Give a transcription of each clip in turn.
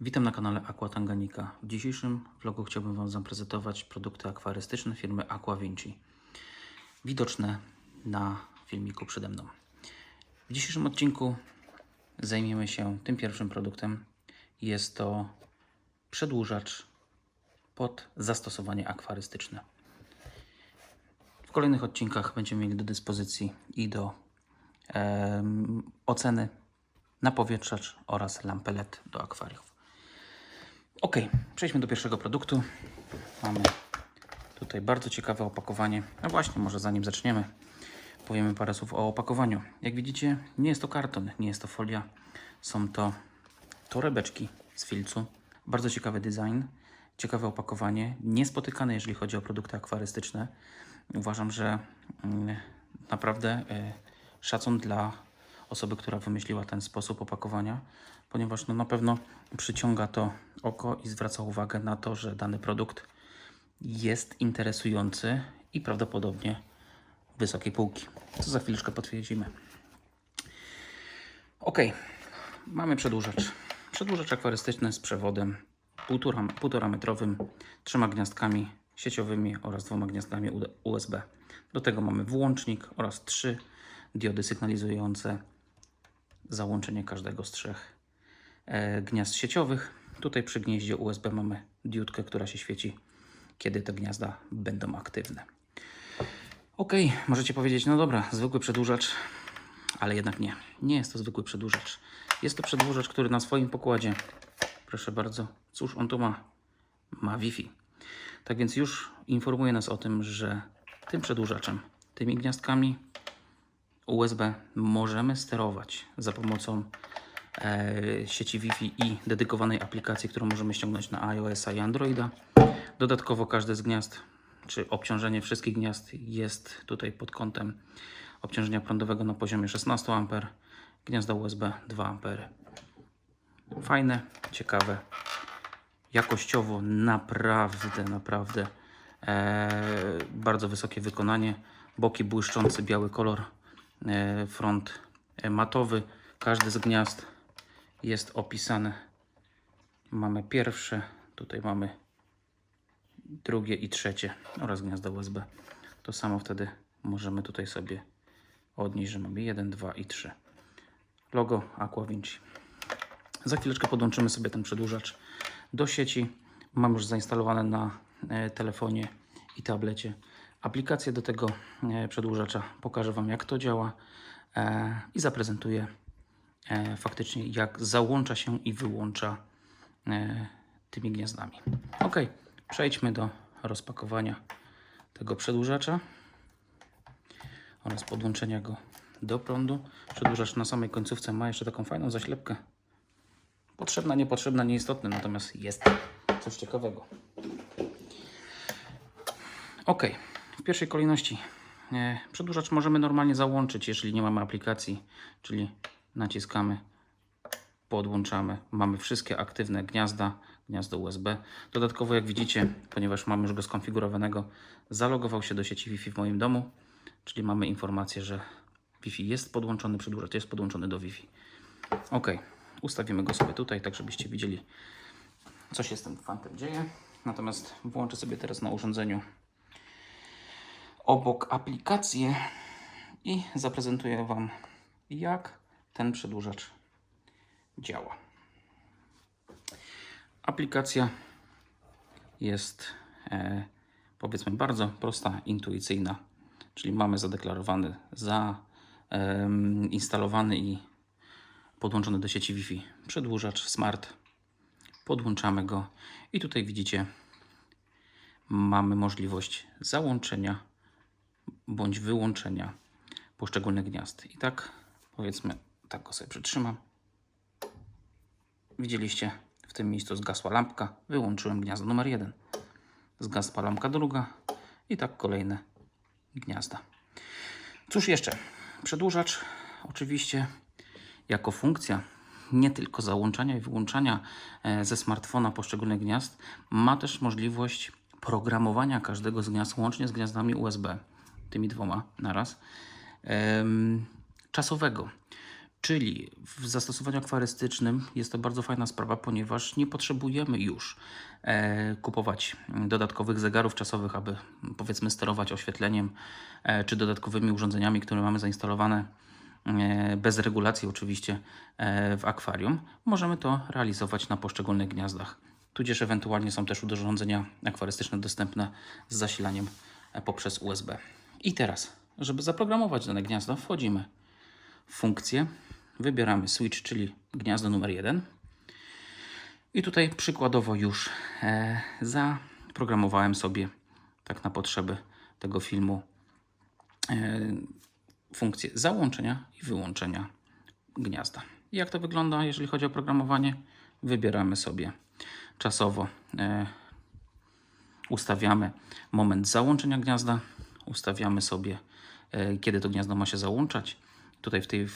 Witam na kanale Aqua Tanganika. W dzisiejszym vlogu chciałbym Wam zaprezentować produkty akwarystyczne firmy Aqua Vinci. Widoczne na filmiku przede mną. W dzisiejszym odcinku zajmiemy się tym pierwszym produktem. Jest to przedłużacz pod zastosowanie akwarystyczne. W kolejnych odcinkach będziemy mieli do dyspozycji i do em, oceny napowietrzacz oraz lampę LED do akwariów. Ok, przejdźmy do pierwszego produktu. Mamy tutaj bardzo ciekawe opakowanie. No właśnie, może zanim zaczniemy, powiemy parę słów o opakowaniu. Jak widzicie, nie jest to karton, nie jest to folia. Są to torebeczki z filcu. Bardzo ciekawy design, ciekawe opakowanie. Niespotykane, jeżeli chodzi o produkty akwarystyczne. Uważam, że mm, naprawdę y, szacun dla osoby, która wymyśliła ten sposób opakowania, ponieważ no, na pewno przyciąga to oko i zwraca uwagę na to, że dany produkt jest interesujący i prawdopodobnie wysokiej półki. Co za chwileczkę potwierdzimy. Ok, mamy przedłużacz. Przedłużacz akwarystyczny z przewodem 1,5 1,5 metrowym, trzema gniazdkami sieciowymi oraz dwoma gniazdkami USB. Do tego mamy włącznik oraz trzy diody sygnalizujące załączenie każdego z trzech gniazd sieciowych. Tutaj przy gnieździe USB mamy diodkę, która się świeci, kiedy te gniazda będą aktywne. Ok, możecie powiedzieć, no dobra, zwykły przedłużacz, ale jednak nie. Nie jest to zwykły przedłużacz. Jest to przedłużacz, który na swoim pokładzie, proszę bardzo, cóż on tu ma? Ma Wi-Fi. Tak więc już informuje nas o tym, że tym przedłużaczem, tymi gniazdkami USB możemy sterować za pomocą e, sieci Wi-Fi i dedykowanej aplikacji, którą możemy ściągnąć na iOS i Androida. Dodatkowo każde z gniazd, czy obciążenie wszystkich gniazd jest tutaj pod kątem obciążenia prądowego na poziomie 16 A, gniazda USB 2 A. Fajne, ciekawe, jakościowo naprawdę, naprawdę e, bardzo wysokie wykonanie. Boki błyszczący, biały kolor, e, front e, matowy. Każdy z gniazd jest opisany. Mamy pierwsze, tutaj mamy drugie i trzecie oraz gniazdo USB. To samo wtedy możemy tutaj sobie odnieść, że mamy 1, 2 i 3. Logo Aqua Vinci. Za chwileczkę podłączymy sobie ten przedłużacz do sieci. Mam już zainstalowane na e, telefonie i tablecie aplikację do tego e, przedłużacza. Pokażę Wam jak to działa e, i zaprezentuję faktycznie jak załącza się i wyłącza e, tymi gniazdami. Ok, przejdźmy do rozpakowania tego przedłużacza oraz podłączenia go do prądu. Przedłużacz na samej końcówce ma jeszcze taką fajną zaślepkę. Potrzebna, niepotrzebna, nieistotne, natomiast jest coś ciekawego. Ok, w pierwszej kolejności e, przedłużacz możemy normalnie załączyć, jeżeli nie mamy aplikacji, czyli naciskamy, podłączamy. Mamy wszystkie aktywne gniazda, gniazdo USB. Dodatkowo, jak widzicie, ponieważ mamy już go skonfigurowanego, zalogował się do sieci Wi-Fi w moim domu, czyli mamy informację, że Wi-Fi jest podłączony, przedłużacz jest podłączony do Wi-Fi. Ok, ustawimy go sobie tutaj, tak żebyście widzieli, co się z tym fantem dzieje. Natomiast włączę sobie teraz na urządzeniu obok aplikację i zaprezentuję Wam, jak ten przedłużacz działa. Aplikacja jest e, powiedzmy bardzo prosta, intuicyjna, czyli mamy zadeklarowany, zainstalowany i podłączony do sieci Wi-Fi przedłużacz Smart. Podłączamy go i tutaj widzicie, mamy możliwość załączenia bądź wyłączenia poszczególnych gniazd. I tak powiedzmy, tak go sobie przytrzymam. Widzieliście, w tym miejscu zgasła lampka, wyłączyłem gniazdo numer jeden. Zgasła lampka druga i tak kolejne gniazda. Cóż jeszcze? Przedłużacz oczywiście jako funkcja nie tylko załączania i wyłączania e, ze smartfona poszczególnych gniazd, ma też możliwość programowania każdego z gniazd łącznie z gniazdami USB, tymi dwoma naraz, czasowego. Czyli w zastosowaniu akwarystycznym jest to bardzo fajna sprawa, ponieważ nie potrzebujemy już e, kupować dodatkowych zegarów czasowych, aby powiedzmy sterować oświetleniem e, czy dodatkowymi urządzeniami, które mamy zainstalowane e, bez regulacji oczywiście w akwarium. Możemy to realizować na poszczególnych gniazdach. Tudzież ewentualnie są też urządzenia akwarystyczne dostępne z zasilaniem poprzez USB. I teraz, żeby zaprogramować dane gniazdo, wchodzimy w funkcję, wybieramy switch, czyli gniazdo numer 1. I tutaj przykładowo już e, zaprogramowałem sobie tak na potrzeby tego filmu e, funkcję załączenia i wyłączenia gniazda. Jak to wygląda, jeżeli chodzi o programowanie? Wybieramy sobie czasowo, e, ustawiamy moment załączenia gniazda, ustawiamy sobie, e, kiedy to gniazdo ma się załączać. Tutaj w tej e,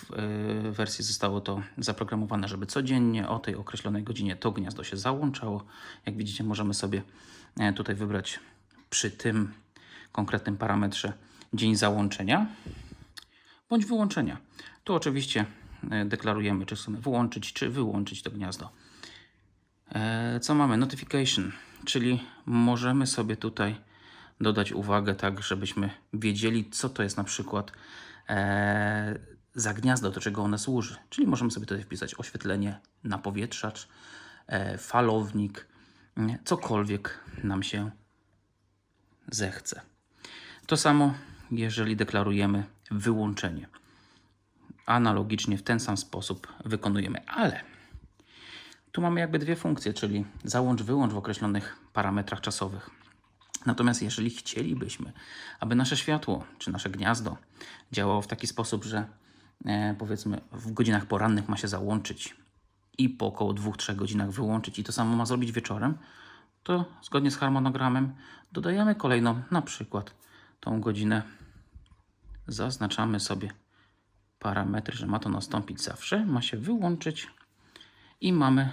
wersji zostało to zaprogramowane, żeby codziennie o tej określonej godzinie to gniazdo się załączało. Jak widzicie, możemy sobie e, tutaj wybrać przy tym konkretnym parametrze dzień załączenia bądź wyłączenia. Tu oczywiście e, deklarujemy, czy chcemy włączyć, czy wyłączyć to gniazdo. E, Co mamy? Notification, czyli możemy sobie tutaj dodać uwagę, tak żebyśmy wiedzieli, co to jest na przykład za gniazdo, do czego one służy. Czyli możemy sobie tutaj wpisać oświetlenie, napowietrzacz, e, falownik, cokolwiek nam się zechce. To samo, jeżeli deklarujemy wyłączenie. Analogicznie w ten sam sposób wykonujemy, ale tu mamy jakby dwie funkcje, czyli załącz, wyłącz w określonych parametrach czasowych. Natomiast jeżeli chcielibyśmy, aby nasze światło czy nasze gniazdo działało w taki sposób, że powiedzmy w godzinach porannych ma się załączyć i po około 2-3 godzinach wyłączyć i to samo ma zrobić wieczorem, to zgodnie z harmonogramem dodajemy kolejną, na przykład tą godzinę. Zaznaczamy sobie parametry, że ma to nastąpić. Zawsze, ma się wyłączyć i mamy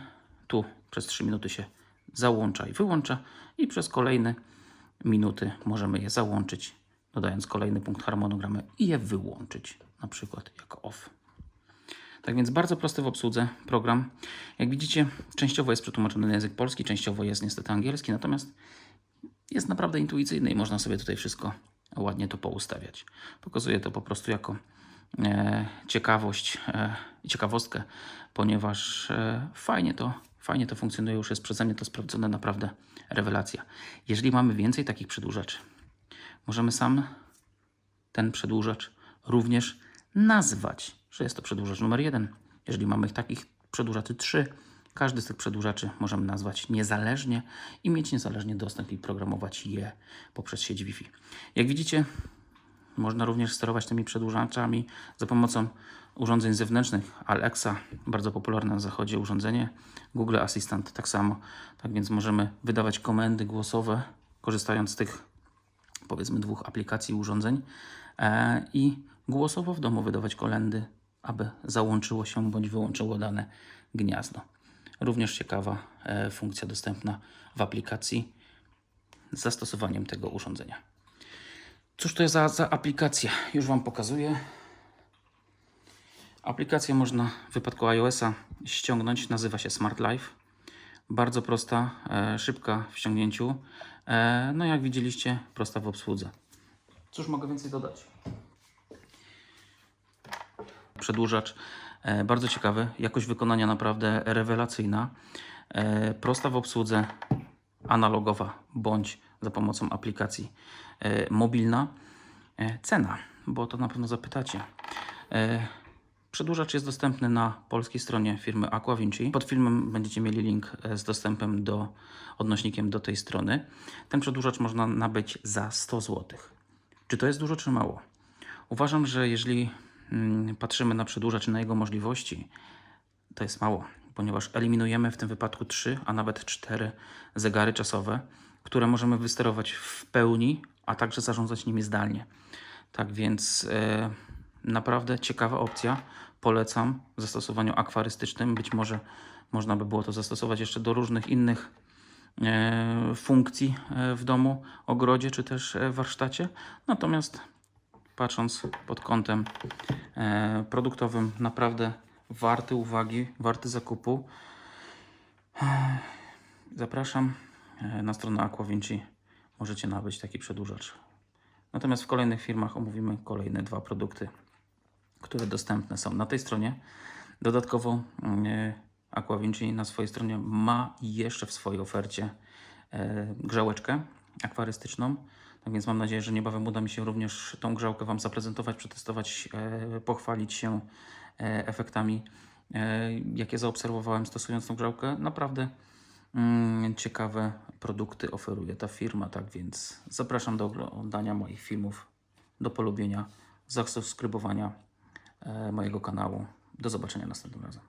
tu przez 3 minuty się załącza i wyłącza i przez kolejne minuty możemy je załączyć, dodając kolejny punkt harmonogramu i je wyłączyć, na przykład jako off. Tak więc bardzo prosty w obsłudze program. Jak widzicie, częściowo jest przetłumaczony na język polski, częściowo jest niestety angielski, natomiast jest naprawdę intuicyjny i można sobie tutaj wszystko ładnie to poustawiać. Pokazuję to po prostu jako e, ciekawość e, ciekawostkę, ponieważ e, fajnie to fajnie to funkcjonuje, już jest przeze mnie to sprawdzone, naprawdę rewelacja. Jeżeli mamy więcej takich przedłużaczy, możemy sam ten przedłużacz również nazwać, że jest to przedłużacz numer jeden. Jeżeli mamy takich przedłużaczy trzy, każdy z tych przedłużaczy możemy nazwać niezależnie i mieć niezależnie dostęp i programować je poprzez sieć Wi-Fi. Jak widzicie, można również sterować tymi przedłużaczami za pomocą urządzeń zewnętrznych. Alexa, bardzo popularne na zachodzie urządzenie. Google Assistant tak samo. Tak więc możemy wydawać komendy głosowe, korzystając z tych powiedzmy dwóch aplikacji urządzeń e, i głosowo w domu wydawać kolendy, aby załączyło się bądź wyłączyło dane gniazdo. Również ciekawa e, funkcja dostępna w aplikacji z zastosowaniem tego urządzenia. Cóż to jest za, za aplikacja? Już Wam pokazuję. Aplikację można w wypadku iOS-a ściągnąć, nazywa się Smart Life. Bardzo prosta, e, szybka w ściągnięciu. E, no jak widzieliście, prosta w obsłudze. Cóż mogę więcej dodać? Przedłużacz, e, bardzo ciekawy, jakość wykonania naprawdę rewelacyjna. Prosta w obsłudze, analogowa bądź za pomocą aplikacji mobilna. Cena, bo to na pewno zapytacie. Przedłużacz jest dostępny na polskiej stronie firmy Aquavinci. Pod filmem będziecie mieli link e, z dostępem do odnośnikiem do tej strony. Ten przedłużacz można nabyć za 100 zł. Czy to jest dużo, czy mało? Uważam, że jeżeli mm, patrzymy na przedłużacz na jego możliwości, to jest mało, ponieważ eliminujemy w tym wypadku 3, a nawet 4 zegary czasowe, które możemy wysterować w pełni, a także zarządzać nimi zdalnie. Tak więc e, naprawdę ciekawa opcja. Polecam w zastosowaniu akwarystycznym. Być może można by było to zastosować jeszcze do różnych innych e, funkcji e, w domu, ogrodzie czy też e, warsztacie. Natomiast patrząc pod kątem produktowym, naprawdę warty uwagi, warty zakupu. Zapraszam na stronę Aquavinci. Możecie nabyć taki przedłużacz. Natomiast w kolejnych firmach omówimy kolejne dwa produkty, które dostępne są na tej stronie. Dodatkowo mm, Aquavinci na swojej stronie ma jeszcze w swojej ofercie e, grzałeczkę akwarystyczną. Tak więc mam nadzieję, że niebawem uda mi się również tą grzałkę Wam zaprezentować, przetestować, e, pochwalić się e, efektami, e, jakie zaobserwowałem stosując tą grzałkę. Naprawdę mm, ciekawe produkty oferuje ta firma, tak więc zapraszam do oglądania moich filmów, do polubienia, zasubskrybowania e, mojego kanału. Do zobaczenia następnym razem.